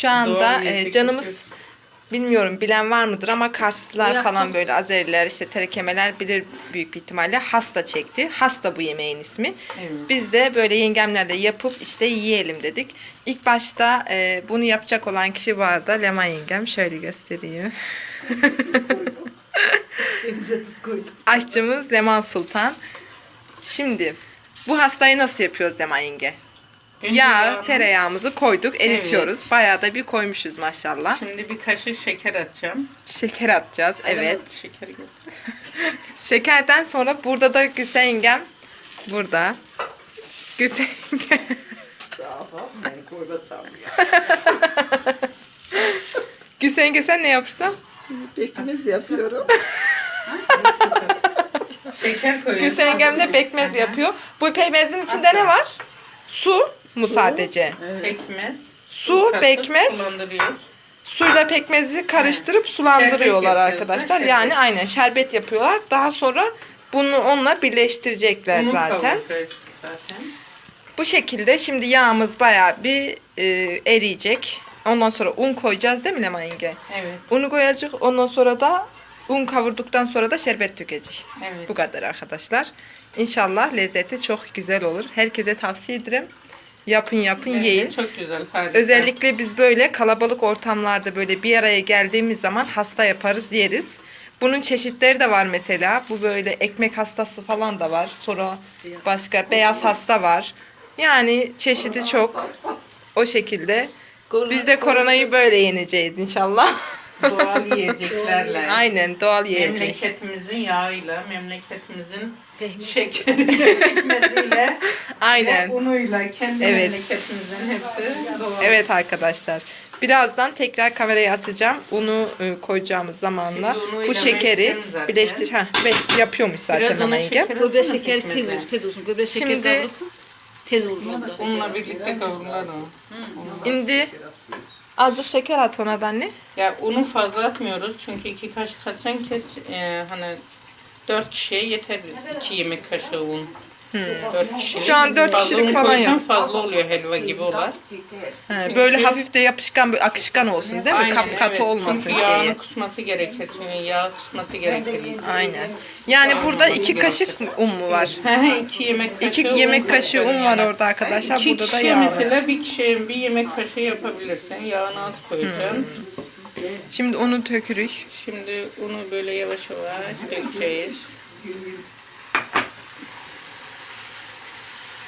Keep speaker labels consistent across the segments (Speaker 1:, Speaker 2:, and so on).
Speaker 1: Şu anda e, canımız bilmiyorum bilen var mıdır ama Karslılar
Speaker 2: Ya
Speaker 1: falan böyle Azeriler işte terekemeler bilir büyük bir ihtimalle hasta çekti. Hasta bu yemeğin ismi.
Speaker 3: Evet.
Speaker 1: Biz de böyle yengemlerle yapıp işte yiyelim dedik. İlk başta e, bunu yapacak olan kişi vardı. Leman yengem şöyle
Speaker 2: koydum.
Speaker 1: Aşçımız Leman Sultan. Şimdi bu hastayı nasıl yapıyoruz Leman yenge?
Speaker 3: Önce
Speaker 1: Yağ,
Speaker 3: yağını-
Speaker 1: tereyağımızı koyduk, eritiyoruz. Bayağı da bir koymuşuz maşallah.
Speaker 3: Şimdi bir kaşık şeker atacağım.
Speaker 1: Şeker atacağız. Evet.
Speaker 3: Şeker.
Speaker 1: Şekerden sonra burada da Gülsen yengem burada. Gülsen yengem.
Speaker 2: Daha fazla ben koyacağım
Speaker 1: Gülsen yenge sen ne yapırsan?
Speaker 2: Pekmez yapıyorum.
Speaker 3: Şeker koyuyoruz.
Speaker 1: Gülsen yengem de pekmez yapıyor. Bu pekmezin içinde ne var? Su mu sadece?
Speaker 3: Pekmez.
Speaker 1: Su, pekmez.
Speaker 3: Sulandırıyoruz.
Speaker 1: Suyla pekmezi karıştırıp sulandırıyorlar
Speaker 3: Şerbet
Speaker 1: arkadaşlar.
Speaker 3: yapıyoruz,
Speaker 1: Yani aynen şerbet yapıyorlar. Daha sonra bunu onunla birleştirecekler
Speaker 3: Unu
Speaker 1: zaten.
Speaker 3: kavuracağız zaten.
Speaker 1: Bu şekilde şimdi yağımız bayağı bir e, eriyecek. Ondan sonra un koyacağız değil mi Leman yenge?
Speaker 3: Evet.
Speaker 1: Unu koyacak. Ondan sonra da un kavurduktan sonra da şerbet dökecek.
Speaker 3: Evet.
Speaker 1: Bu kadar arkadaşlar. İnşallah lezzeti çok güzel olur. Herkese tavsiye ederim. Yapın yapın
Speaker 3: Bence
Speaker 1: yiyin.
Speaker 3: Çok güzel. Harika.
Speaker 1: Özellikle biz böyle kalabalık ortamlarda böyle bir araya geldiğimiz zaman hasta yaparız, yeriz. Bunun çeşitleri de var mesela. Bu böyle ekmek hastası falan da var. Sonra başka beyaz hasta var. Yani çeşidi çok. O şekilde. Biz de koronayı böyle yeneceğiz inşallah.
Speaker 3: Doğal yiyeceklerle.
Speaker 1: Aynen doğal yiyecek.
Speaker 3: Memleketimizin yağıyla, memleketimizin şekeriyle, pekmeziyle,
Speaker 1: Aynen.
Speaker 3: ve unuyla, kendi
Speaker 1: Evet.
Speaker 3: memleketimizin hepsi doğal.
Speaker 1: Evet arkadaşlar. Birazdan tekrar kamerayı açacağım. Unu e, koyacağımız zamanla
Speaker 3: Şimdi unu
Speaker 1: bu şekeri
Speaker 3: zaten.
Speaker 1: birleştir. Heh, ve- yapıyormuş zaten
Speaker 3: Biraz
Speaker 1: ama
Speaker 3: ona
Speaker 1: yenge.
Speaker 2: şekeri tez
Speaker 3: pekmeze.
Speaker 2: olur, tez olsun. Göbre şeker
Speaker 1: Şimdi-
Speaker 2: kavrulsun. Tez olur onda.
Speaker 3: Unla birlikte kavrulur o.
Speaker 1: Şimdi azıcık şeker at ona da anne.
Speaker 3: Ya unu fazla atmıyoruz çünkü iki kaşık atacaksın ki e, hani dört kişiye yeter iki yemek kaşığı un. Dört kişilik.
Speaker 1: Şu an dört
Speaker 3: Fazla
Speaker 1: kişilik
Speaker 3: un
Speaker 1: falan
Speaker 3: koysan
Speaker 1: yap.
Speaker 3: fazla oluyor helva gibi olar.
Speaker 1: He, böyle hafif de yapışkan, böyle akışkan olsun değil mi?
Speaker 3: Aynen,
Speaker 1: Kap katı
Speaker 3: evet.
Speaker 1: olmasın
Speaker 3: Çünkü yağını
Speaker 1: şeyi.
Speaker 3: kusması gerekir. Çünkü yağ tutması gerekir.
Speaker 1: Aynen. Yani burada iki kaşık un mu var?
Speaker 3: He he iki yemek kaşığı
Speaker 1: İki yemek kaşığı un var orada arkadaşlar.
Speaker 3: İki
Speaker 1: Burada da
Speaker 3: kişiye
Speaker 1: yağ var.
Speaker 3: mesela bir kişiye bir yemek kaşığı yapabilirsin. Yağını az koyacaksın.
Speaker 1: Şimdi unu tökürük.
Speaker 3: Şimdi unu böyle yavaş yavaş dökeceğiz.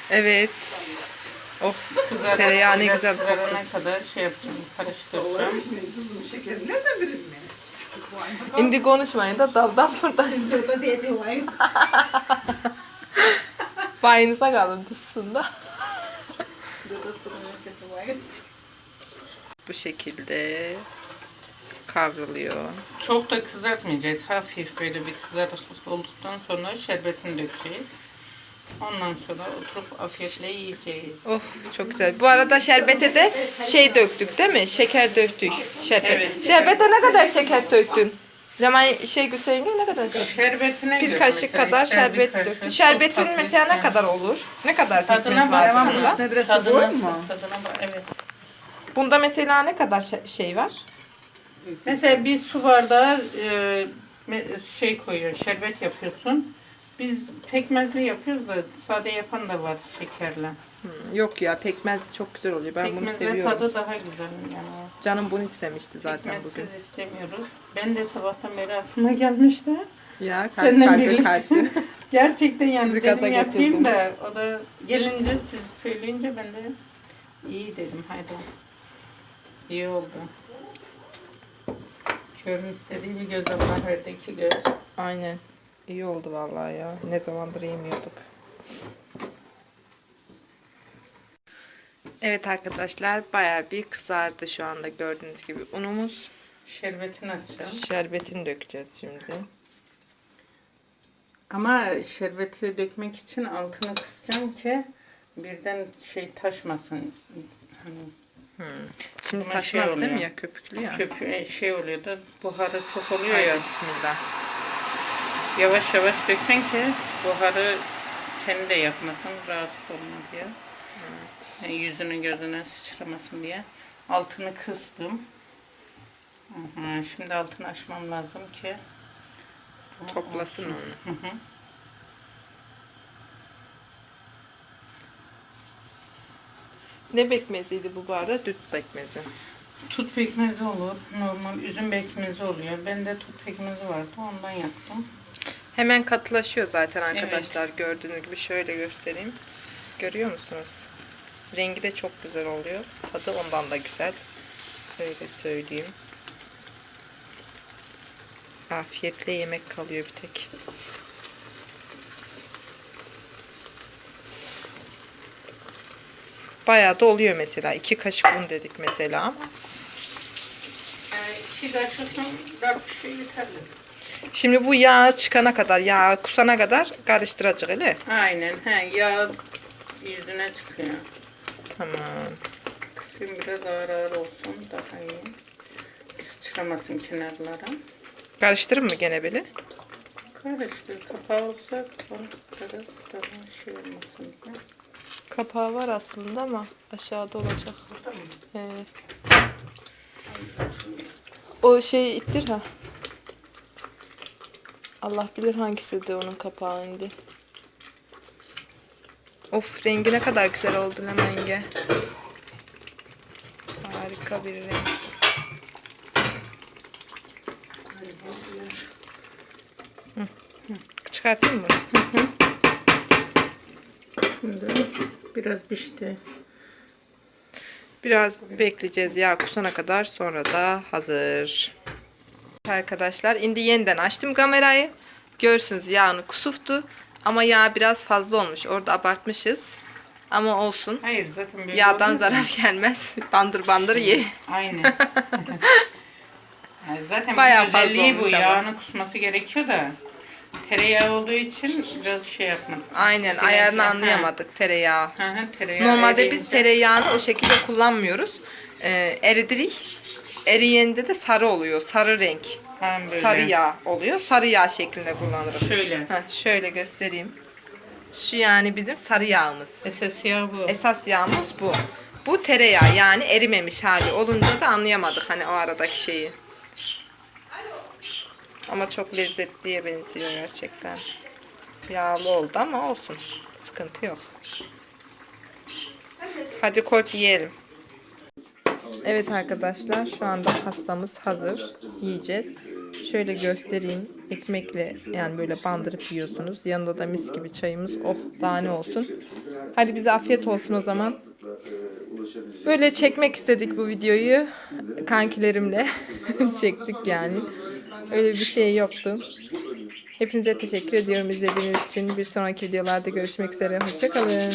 Speaker 1: Evet. Of
Speaker 3: Kızarana-
Speaker 1: tereyağı ne güzel koktu.
Speaker 3: Kızarana kadar şey yapacağım, karıştıracağım.
Speaker 2: Şeker nerede bileyim mi?
Speaker 1: Şimdi konuşmayın da daldan buradan.
Speaker 2: Burada diyeceğim.
Speaker 1: Bayınıza kalın
Speaker 2: sesi var.
Speaker 1: Bu şekilde kavruluyor.
Speaker 3: Çok da kızartmayacağız. Hafif böyle bir kızarıklık olduktan sonra şerbetini dökeceğiz. Ondan sonra oturup afiyetle yiyeceğiz.
Speaker 1: Of çok güzel. Bu arada şerbete de şey döktük değil mi? Şeker döktük. Şerbet.
Speaker 3: Evet.
Speaker 1: Şerbete ne kadar şeker döktün? Zaman şey Hüseyin ne kadar?
Speaker 3: Şerbetine
Speaker 1: Bir
Speaker 3: göre
Speaker 1: kaşık
Speaker 3: mesela
Speaker 1: kadar şerbet
Speaker 3: kaşık,
Speaker 1: döktün.
Speaker 3: çok
Speaker 1: Şerbetin
Speaker 3: hafif
Speaker 1: mesela ne
Speaker 3: yani.
Speaker 1: kadar olur? Ne kadar
Speaker 3: Tadına
Speaker 1: pekmez
Speaker 3: bak.
Speaker 1: var
Speaker 3: Tamam,
Speaker 1: bunda?
Speaker 2: Üstüne biraz da
Speaker 3: Tadına,
Speaker 2: mu?
Speaker 3: tadına bak. Evet.
Speaker 1: Bunda mesela ne kadar şe- şey var?
Speaker 3: Mesela bir su bardağı e, me- şey koyuyorsun, şerbet yapıyorsun. Biz pekmezli yapıyoruz da sade yapan da var şekerle.
Speaker 1: Hmm, Yok ya pekmez çok güzel oluyor. Ben bunu
Speaker 3: Pekmezle
Speaker 1: seviyorum.
Speaker 3: tadı daha güzel yani.
Speaker 1: Canım bunu istemişti zaten
Speaker 3: Pekmezsiz
Speaker 1: bugün.
Speaker 3: istemiyoruz. Ben de sabahtan beri aklıma gelmişti.
Speaker 1: Ya kalp
Speaker 3: Seninle
Speaker 1: kalbe
Speaker 3: birlikte.
Speaker 1: karşı.
Speaker 3: Gerçekten yani
Speaker 1: Sizi
Speaker 3: dedim
Speaker 1: gaza
Speaker 3: yapayım
Speaker 1: getirdim.
Speaker 3: da o da gelince siz söyleyince ben de iyi dedim haydi. İyi oldu. Körün istediği bir göz Allah verdi iki göz.
Speaker 1: Aynen. İyi oldu vallahi ya. Ne zamandır yemiyorduk. Evet arkadaşlar bayağı bir kızardı şu anda gördüğünüz gibi unumuz.
Speaker 3: Şerbetini açacağım.
Speaker 1: Şerbetini dökeceğiz şimdi.
Speaker 3: Ama şerbeti dökmek için altını kısacağım ki birden şey taşmasın. Hani
Speaker 1: Şimdi
Speaker 3: Ama şey
Speaker 1: taşmaz değil mi ya köpüklü ya.
Speaker 3: köpüğü şey oluyor da buharı çok oluyor
Speaker 1: Haydi
Speaker 3: ya.
Speaker 1: bismillah.
Speaker 3: Yavaş yavaş dökeceksin ki buharı seni de yakmasın, rahatsız olma diye. Yani yüzünün gözüne sıçramasın diye. Altını kıstım. Aha, şimdi altını açmam lazım ki.
Speaker 1: Toplasın
Speaker 3: olsun.
Speaker 1: onu.
Speaker 3: Hı hı.
Speaker 1: Ne pekmeziydi bu arada? Düt pekmezi.
Speaker 3: Tut pekmezi olur. Normal üzüm pekmezi oluyor. Bende tut pekmezi vardı. Ondan yaptım.
Speaker 1: Hemen katılaşıyor zaten arkadaşlar. Gördüğünüz gibi şöyle göstereyim. Görüyor musunuz? Rengi de çok güzel oluyor. Tadı ondan da güzel. Öyle söyleyeyim. Afiyetle yemek kalıyor bir tek. Bayağı da oluyor mesela. iki kaşık un dedik mesela ama.
Speaker 3: Yani iki kaşıktan dört şey yeterli.
Speaker 1: Şimdi bu yağ çıkana kadar, yağ kusana kadar karıştıracak öyle.
Speaker 3: Aynen. He, yağ yüzüne çıkıyor.
Speaker 1: Tamam.
Speaker 3: Kısım biraz ağır ağır olsun. Daha iyi. Sıçramasın kenarlara.
Speaker 1: Karıştırır mı gene böyle?
Speaker 3: Karıştır. Kapağı olsa kapağı biraz daha şey olmasın diye.
Speaker 1: Kapağı var aslında ama aşağıda olacak.
Speaker 3: Burada mı?
Speaker 1: Ee, o şeyi ittir ha. Allah bilir hangisi de onun kapağı indi. Of rengi ne kadar güzel oldu lemenge. Harika bir renk. Hı, hı. Çıkartayım mı?
Speaker 3: Şimdi biraz pişti.
Speaker 1: Biraz bekleyeceğiz yağ kusana kadar sonra da hazır. Arkadaşlar indi yeniden açtım kamerayı. Görsünüz yağını kusuftu. Ama yağ biraz fazla olmuş. Orada abartmışız. Ama olsun.
Speaker 3: Hayır zaten böyle
Speaker 1: Yağdan
Speaker 3: olunca-
Speaker 1: zarar gelmez. Bandır bandır ye.
Speaker 3: Aynen. Yani zaten
Speaker 1: Bayağı fazla
Speaker 3: özelliği bu.
Speaker 1: olmuş ama.
Speaker 3: Yağını kusması gerekiyor da tereyağı olduğu için biraz şey yapmadım.
Speaker 1: Aynen
Speaker 3: Biraz
Speaker 1: ayarını
Speaker 3: daha-
Speaker 1: anlayamadık tereyağı.
Speaker 3: Hı hı, tereyağı
Speaker 1: Normalde biz
Speaker 3: eriyince-
Speaker 1: tereyağını o şekilde kullanmıyoruz. Ee, eridirik. Eriyende de sarı oluyor. Sarı renk.
Speaker 3: Böyle.
Speaker 1: Sarı yağ oluyor. Sarı yağ şeklinde kullanırım.
Speaker 3: Şöyle.
Speaker 1: Heh, şöyle göstereyim. Şu yani bizim sarı yağımız.
Speaker 3: Esas yağ bu.
Speaker 1: Esas yağımız bu. Bu tereyağı yani erimemiş hali olunca da anlayamadık hani o aradaki şeyi. Ama çok lezzetliye benziyor gerçekten. Yağlı oldu ama olsun. Sıkıntı yok. Hadi koyup yiyelim. Evet arkadaşlar şu anda pastamız hazır. Yiyeceğiz. Şöyle göstereyim. Ekmekle yani böyle bandırıp yiyorsunuz. Yanında da mis gibi çayımız. Oh daha ne olsun. Hadi bize afiyet olsun o zaman. Böyle çekmek istedik bu videoyu. Kankilerimle çektik yani. Öyle bir şey yoktu. Hepinize teşekkür ediyorum izlediğiniz için. Bir sonraki videolarda görüşmek üzere. Hoşçakalın.